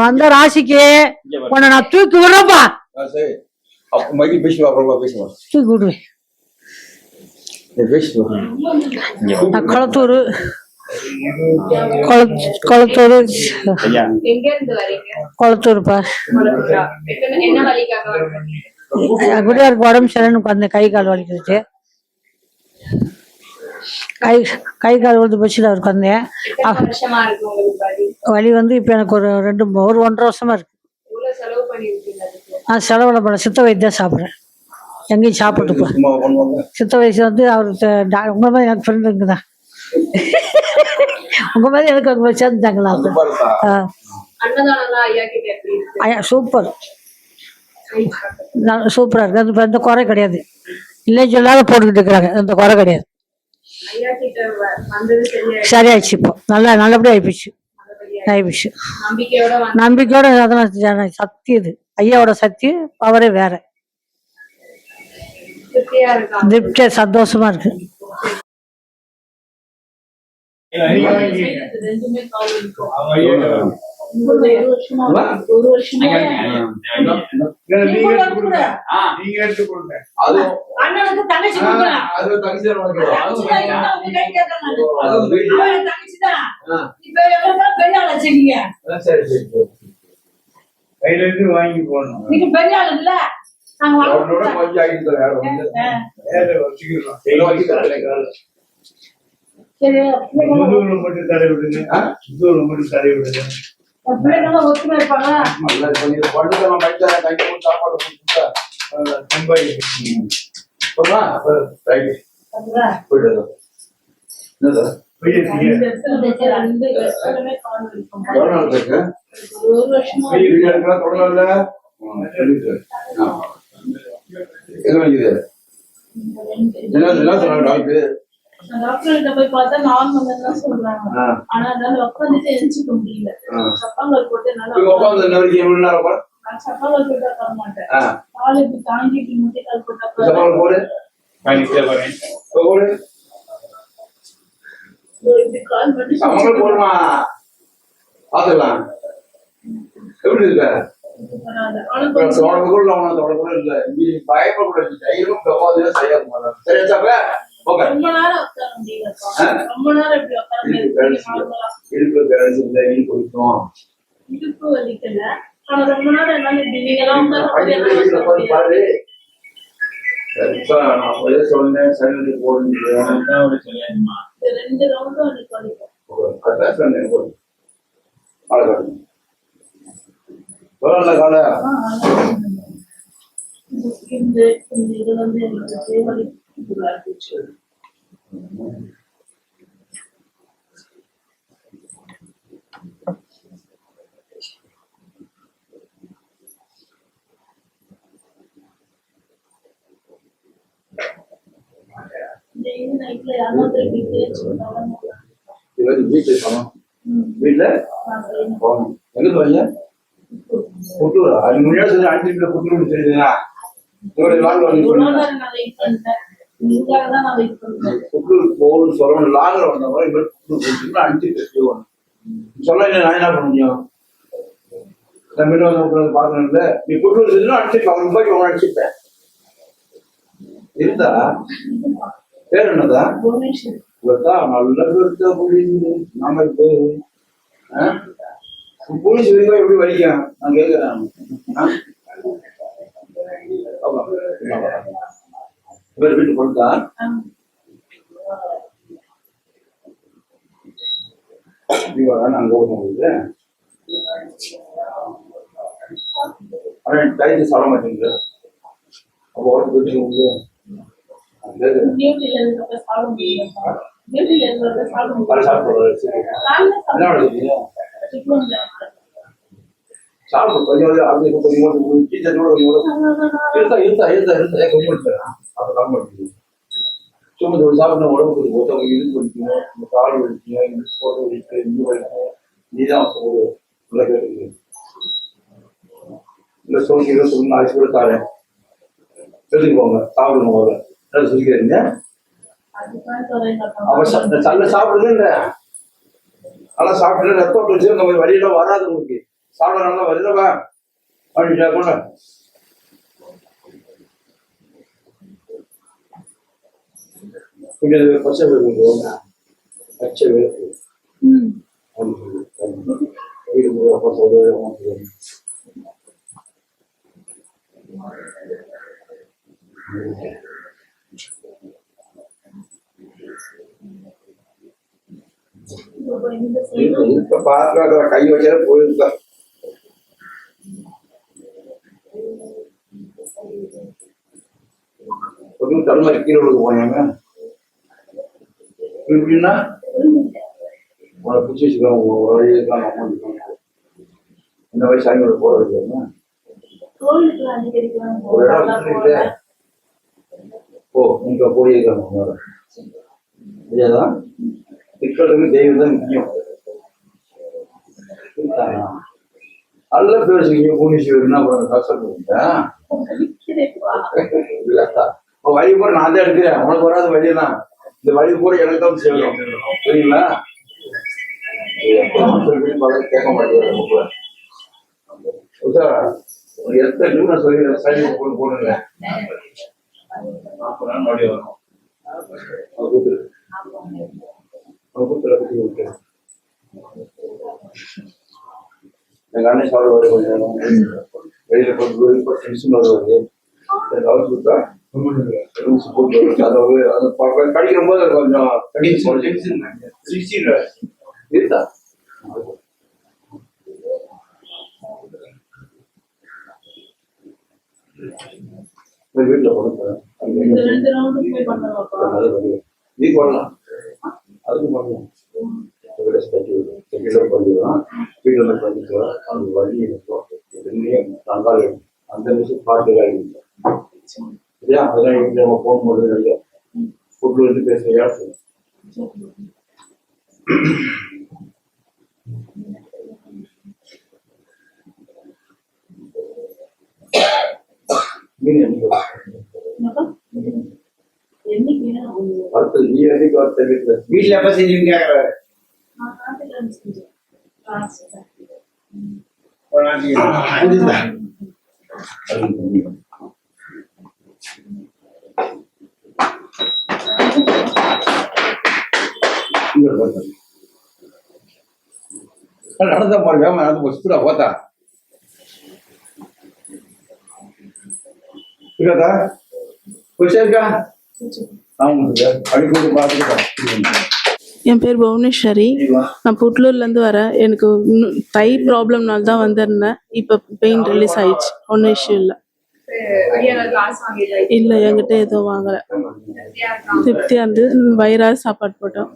வந்த ராசிக்கு. உன்னை நான் தூக்கி விடுறப்பா பேசுவா பேசுவா தூக்கி விடுவேன் நீ பேசுவா இங்க பாரு. நான் குளத்தூர் குளத் குளத்தூர் குளத்தூர்ப்பா இருக்கு உடம்பு சரின்னு உட்காந்து கை கால் வலிக்கிறது கை கை கால் வந்து பஸ்ஸில் உட்காந்தேன் எத்தனை வருஷமா இருக்கு உங்களுக்கு வலி வந்து இப்போ எனக்கு ஒரு ரெண்டு ஒரு ஒன்றரை வருஷமா இருக்கு நான் செலவிட பண்ண சித்த வைத்தியம் சாப்பிட்றேன் எங்கேயும் சாப்பிட்டு சித்த வயசு வந்து அவர் உங்க மாதிரி எனக்கு ஃப்ரெண்டு இருக்குதான் உங்க மாதிரி எனக்கு அங்கே சேர்ந்துட்டாங்களா? ஐயா சூப்பர். சூப்பராக இருக்கு. அது இப்ப எந்த குறை கிடையாது. இல்லை சொல்லாத போட்டுக்கிட்டு இருக்கிறாங்க. எந்த குறை கிடையாது. சரியாயிடுச்சு. இப்போ. நல்லா நல்லபடியாக ஆயிப்போச்சு. ஆயிப்போச்சு. நம்பிக்கையோட அதெல்லாம் சக்தி இது. ஐயாவோட சக்தி அவரே வேற. திருப்தியா சந்தோஷமா இருக்கு. கையில இருந்து வாங்கி போடணும். நீங்க பெரிய ஆள் இல்ல? அவனோட. கொஞ்சம் ஆகிட்டு வேற ஒண்ணு. வேற வச்சுக்கலாம் முதுகுல மட்டும் தடை விடுங்க? முதுகுல மட்டும் தடை விடுங்க எது வாங்கிது என்ன என்ன சொன்னாங்க டாக்டர்? டாக்டர் கிட்ட போய் பார்த்தா நார்மல் தான் சொல்றாங்க. ஆனா என்னால உட்காந்துட்டு எழுச்சிக்க முடியல. ஆ. சப்பாங்கள் போட்டு என்னால இங்க உட்காந்து என்ன வரைக்கும் எவ்வளவு நேரம்? நான் சப்பாங்கள் போட்டா தர மாட்டேன். கால் இப்படி தாங்கிட்டு முட்டைக்கால் போட்டா இந்த பக்கம் போடு. பாருங்க இப்ப போடு. இப்படி கால் பண்ணி சமங்கள் போடுமா? பாத்துக்கலாம் எப்படி இருக்க? தொடர்புக்குள்ள அவனை தொடர்புல இல்ல. நீ பயப்படக்கூடாது. தைரியம் கப்பாதே சரியா ஓகே ரொம்ப நேரம் உட்கார முடியலப்பா. ஆ? ரொம்ப நேரம் இப்படி உட்கார முடியாது. நார்மலா இடுப்பு பேரன்ஸ் இல்ல நீ கொடுத்தோம் இடுப்பு வலிக்கல. ஆனா ரொம்ப நேரம் என்னால இப்படி நீங்க எல்லாம் உட்கார வீட்டுல முடியாது. உட்காந்து பாரு. சரிப்பா நான் அப்பவே சொன்னேன். சரி போடுங்க ரெண்டு ரவுண்டும் அதான் சொன்னேன் போடு. அழகாடு சொல்லல கால. இந்த இது வந்து எனக்கு இருந்துச்சு வீட்டுல வீட்டுல எங்க போறீங்க புத்தூரா அது முன்னாடி சொல்லி அஞ்சு புத்தூர் தெரியுதுங்களா? இவருடைய லாங் பண்றேன். புத்தூர் போகணும்னு சொல்லணும். லாங்கில் வந்த மாதிரி இவர் புத்தூர் அஞ்சு சொல்ல நான் என்ன பண்ண முடியும்? நான் மீண்டும் வந்து உட்கார்ந்து பார்க்கணும்ல. நீ புத்தூர் இருந்தா அடிச்சு அவன் இருந்தா? பேர் என்னதா? புவனேஸ்வர். இவர்தான் நல்ல பெருத்த புரியுது நாம இப்போ போலீஸ் வரைக்கும் எப்படி வலிக்கும் நான் கேட்கிறேன். இவர் வீட்டு கொடுத்தா அங்க ஆனா டைட்டு சொல்ல மாட்டேங்குது. அப்போ ஓட்ட போயிட்டு என்ன சாப்பிடு கொஞ்சம் கொஞ்சம் அப்படி கொஞ்சம் கொஞ்சம் டீச்சர் கொஞ்சம் இருந்தா இருந்தா இருந்தா இருந்தா கொஞ்சம் எடுத்துறேன் கம்மி பண்ணுறது சும்மா ஒரு சாப்பிட உடம்புக்கு ஒருத்தவங்க இது வலிக்கும் இந்த கால் வலிக்கும் இந்த சோறு வலிக்கும் இந்த வலிக்கும் நீதான் ஒரு உள்ள கேட்டு இந்த சோறு இருபது சொல்லி நாளைக்கு கூட தாரேன் எடுத்துட்டு சாப்பிடுங்க முதல்ல சொல்லிக்கிறீங்க அதுதான் சொல்றேன் அவன் ச- சாப்பிடுங்க. நல்லா சாப்பிட்டு ரத்தம் விட்டு வச்சு நம்ம வழியில வராது உங்களுக்கு. சாப்பிட நல்லா வருதவா அப்படின்ட்டா கூட கொஞ்சம் பச்சை வேறு பச்சை வேறு சைடு இப்ப பாத்துக்காத கை வச்சாலே போயிருக்கா ஒரு தடுமாறி கீழே விழுக போனாங்க. எப்படின்னா உங்களை பிடிச்சி உங்க வழியை தான் இந்த வயசு சாயங்காலம் போறது ஒரு இடம்? ஓ நீங்க போயிருக்காங்க இல்லையா திட்டத்துக்கு தெய்வம் தான் முக்கியம். நல்ல பேர் வச்சுக்கீங்க பூனீஸ்வரர்னா அப்புறம் கஷ்டப்படுங்க வழி பூரா நான் தான் எடுக்கிறேன். உனக்கு வராத வழியெல்லாம் இந்த வழி பூரா எனக்கு தான் செய்யணும். சரிங்களா கேட்க மாட்டேங்கிறாங்க ஒரு எத்தனை நிமிடம் சொல்லி சைடு போட்டு போடுங்க நாற்பது நாள் மறுபடியும் வரும் அது கூத்துரு அது கூத்துரு பத்தி விட்டு எங்க அண்ணன் சாப்பிட வர கொஞ்சம் நேரம் வெளியில போய் இப்போ டென்ஷன் வருவாரு அவுத்து விட்டா ரூல்ஸ் போட்டு வச்சு அதை வந்து அதை ப- கடிக்கிற போது அது கொஞ்சம் கடிச்சு சிரிச்சிடுறாரு இருக்கா? வீட்டுல கொடுத்தேன் இந்த ரெண்டு ரவுண்டு போய் பண்ணுவாப்பா நீ பண்ணலாம் அதுக்கு பண்ணுவோம் வீட ஸ்டாச்சு வீட்டில் பண்ணிடலாம் அது வழி இருக்கும். ரெண்டையும் தங்கால் அந்த நிமிஷம் பாட்டுகள் இல்லையா? அதெல்லாம் எப்படி நம்ம போகும்போது நிறைய ஃபுட் வந்து பேசுகிற மீன் அடுத்தது நீ என்னைக்கு வர வீட்டில் வீட்டுல எப்ப செஞ்சீங்க கேக்குறாரு. ஒரு நாளைக்கு புரியுதா? நடந்த பாருங்க நடந்து போய் ஸ்பீடா போத்தா இருக்கா கொஞ்சம் என் பேர் புவனேஸ்வரி. நான் புட்லூர்லேருந்து வரேன். எனக்கு தை ப்ராப்ளம்னால தான் வந்திருந்தேன். இப்போ பெயின் ரிலீஸ் ஆயிடுச்சு. ஒன்றும் இஷ்யூ இல்லை. இல்லை என்கிட்ட எதுவும் வாங்கலை. திருப்தியாக இருந்து வயிறார சாப்பாடு போட்டோம்.